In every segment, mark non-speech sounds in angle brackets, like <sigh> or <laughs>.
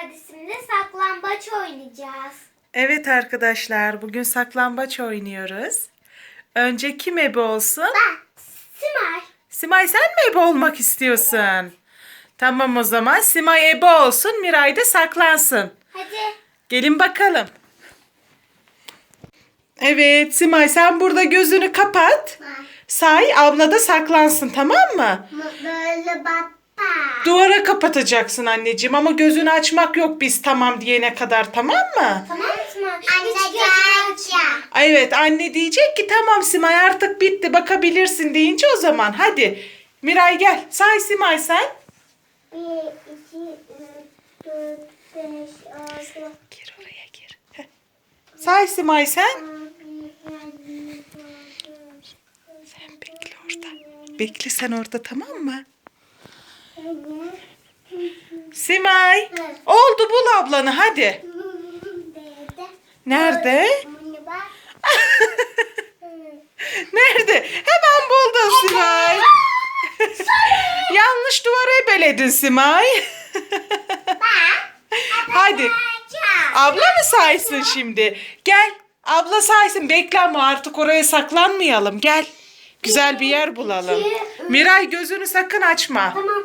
kardeşimle saklambaç oynayacağız. Evet arkadaşlar bugün saklambaç oynuyoruz. Önce kim ebe olsun? Ben Simay. Simay sen mi ebe olmak istiyorsun? Tamam o zaman Simay ebe olsun Miray da saklansın. Hadi. Gelin bakalım. Evet Simay sen burada gözünü kapat. Say abla da saklansın tamam mı? Böyle baba. Duvara kapatacaksın anneciğim ama gözünü açmak yok biz tamam diyene kadar tamam mı? Tamam mı? Anne gel. Ay, Evet anne diyecek ki tamam Simay artık bitti bakabilirsin deyince o zaman hadi. Miray gel say Simay sen. 1, 2, 3, 4, 5, 6, Gir oraya gir. Heh. Say Simay sen. Sen bekle orada. Bekle sen orada tamam mı? Simay. Oldu bul ablanı hadi. Nerede? Nerede? <laughs> Hemen buldun Simay. Yanlış duvara ebeledin Simay. Hadi. Abla mı saysın şimdi? Gel. Abla saysın. Beklenme artık oraya saklanmayalım. Gel. Güzel bir yer bulalım. iki, üç. Miray gözünü sakın açma. Tamam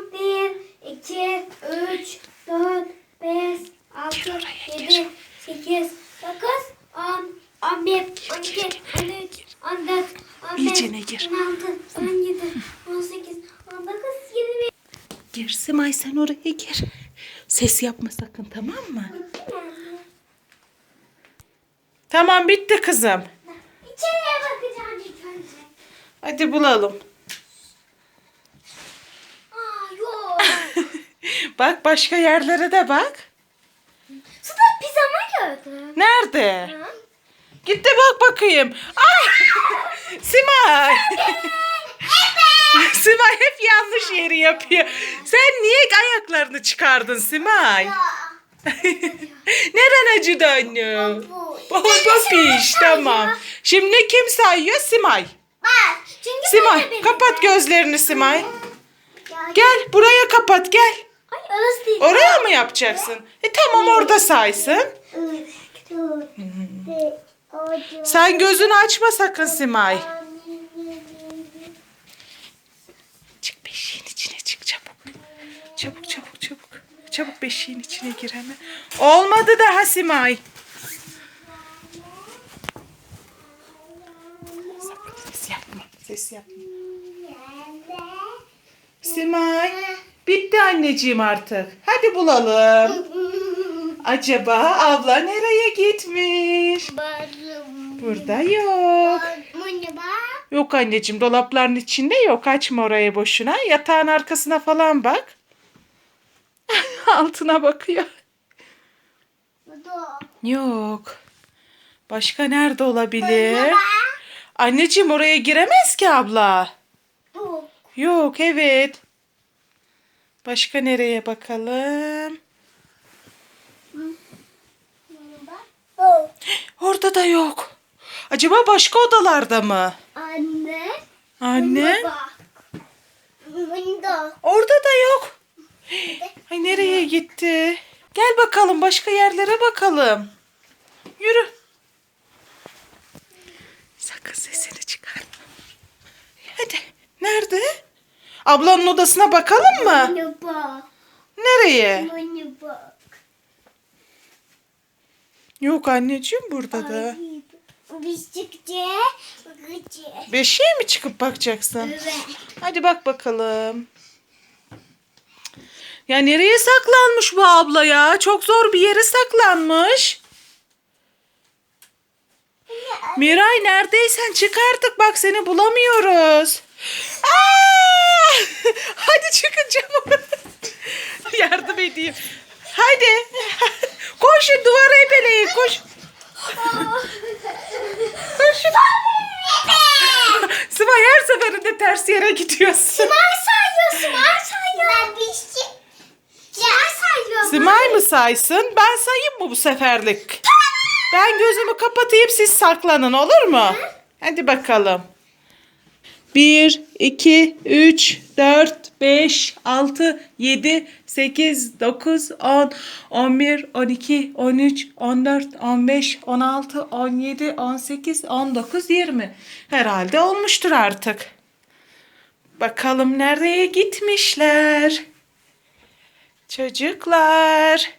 1, 2, 3, 4, 5, 6, Gir oraya, 7, gir. 8, 9, 10, 11, 12, gir, 13, 14, 15, İyicene gir. 16, 17, 18, 19, 20. Gir Simay sen oraya gir. Ses yapma sakın tamam mı? Tamam bitti kızım. İçeriye bakacağım. Hadi bulalım. Aa yok. <laughs> Bak başka yerlere de bak. Suda pizama gördüm. Nerede? Ha? Git de bak bakayım. Ay! <laughs> Simay. <laughs> Simay hep yanlış yeri yapıyor. Sen niye ayaklarını çıkardın Simay? Neren acıdı anne? Bu. Baba piş tamam. Şimdi kim sayıyor? Simay. Bak. Çünkü Simay böyle benim kapat de. gözlerini Simay. Gel buraya kapat gel. Ay orası değil. Oraya mı yapacaksın? E tamam orada saysın. Sen gözünü açma sakın Simay. Çık beşiğin içine çık çabuk. Çabuk çabuk çabuk. Çabuk beşiğin içine gir hemen. Olmadı daha Simay. Sakın ses yapma. Ses yapma. Simay. Bitti anneciğim artık. Hadi bulalım. Acaba abla nereye gitmiş? Burada yok. Yok anneciğim dolapların içinde yok. Açma oraya boşuna. Yatağın arkasına falan bak. <laughs> Altına bakıyor. Yok. Başka nerede olabilir? Anneciğim oraya giremez ki abla. Yok evet. Başka nereye bakalım? Orada da yok. Acaba başka odalarda mı? Anne. Anne. Baba. Bunda. Orada da yok. Ay nereye gitti? Gel bakalım başka yerlere bakalım. Yürü. Sakın sesini çıkarma. Hadi. Nerede? Ablanın odasına bakalım mı? Bana bak. Nereye? Bana bak. Yok anneciğim burada da. Biz çıkacağız. Bakacağız. Beşiğe mi çıkıp bakacaksın? Evet. Hadi bak bakalım. Ya nereye saklanmış bu abla ya? Çok zor bir yere saklanmış. Miray neredeysen çık artık bak seni bulamıyoruz. Aa! Hadi çıkın çabuk. Yardım edeyim. Hadi. Koşun duvara ebeleyin koş. Koşun. Sıvay her seferinde ters yere gidiyorsun. Var sayıyor. Ben bir şey... Var sayıyor. Simay mı saysın? Ben sayayım mı bu seferlik? Ben gözümü kapatayım siz saklanın olur mu? Hadi bakalım. 1, 2, 3, 4, 5, 6, 7, 8, 9, 10, 11, 12, 13, 14, 15, 16, 17, 18, 19, 20. Herhalde olmuştur artık. Bakalım nereye gitmişler? Çocuklar.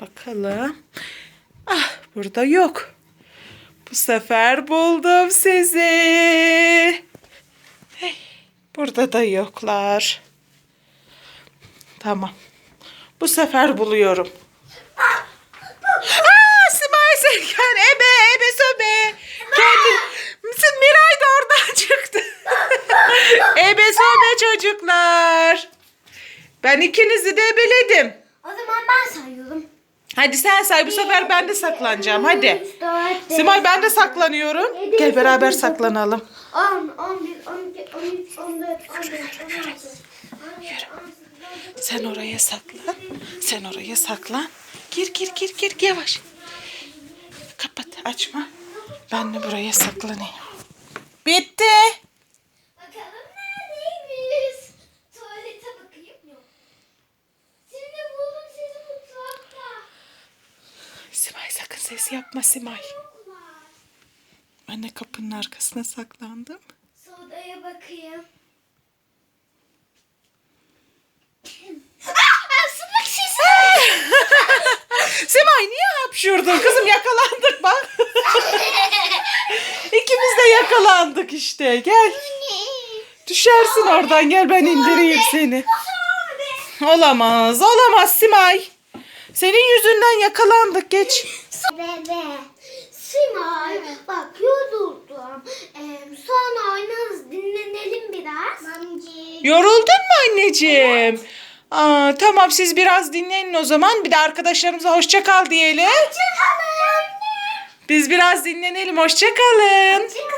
Bakalım. Ah burada yok. Bu sefer buldum sizi. Burada da yoklar. Tamam. Bu sefer buluyorum. Aa, Simay Serkan ebe ebe söbe. Kendi... Miray da oradan <laughs> çıktı. ebe söbe çocuklar. Ben ikinizi de ebeledim. O zaman ben sayıyorum. Hadi sen say bu sefer ben de saklanacağım hadi. 3, 4, 5, Simay ben de saklanıyorum. Gel beraber saklanalım. 10, 11, 12, 13, 14, 15, 16. Sen oraya saklan. Sen oraya saklan. Gir gir gir gir yavaş. Kapat açma. Ben de buraya saklanayım. Bitti. Bakalım neredeymiş? Tuvalete bakayım. Yok. Şimdi buldum sizi mutfakta. Simay sakın ses yapma Simay. Ben de kapının arkasına saklandım. Sodaya bakayım. <laughs> Simay niye hapşurdun? Kızım yakalandık bak. <laughs> İkimiz de yakalandık işte. Gel. Düşersin oradan gel ben indireyim seni. Olamaz, olamaz Simay. Senin yüzünden yakalandık geç. Bebe. Simay bak yoruldum. Ee, sonra oynarız dinlenelim biraz. Yoruldun mu anneciğim? Aa, tamam siz biraz dinlenin o zaman. Bir de arkadaşlarımıza hoşça kal diyelim. Biz biraz dinlenelim. Hoşça kalın. Çıkalım.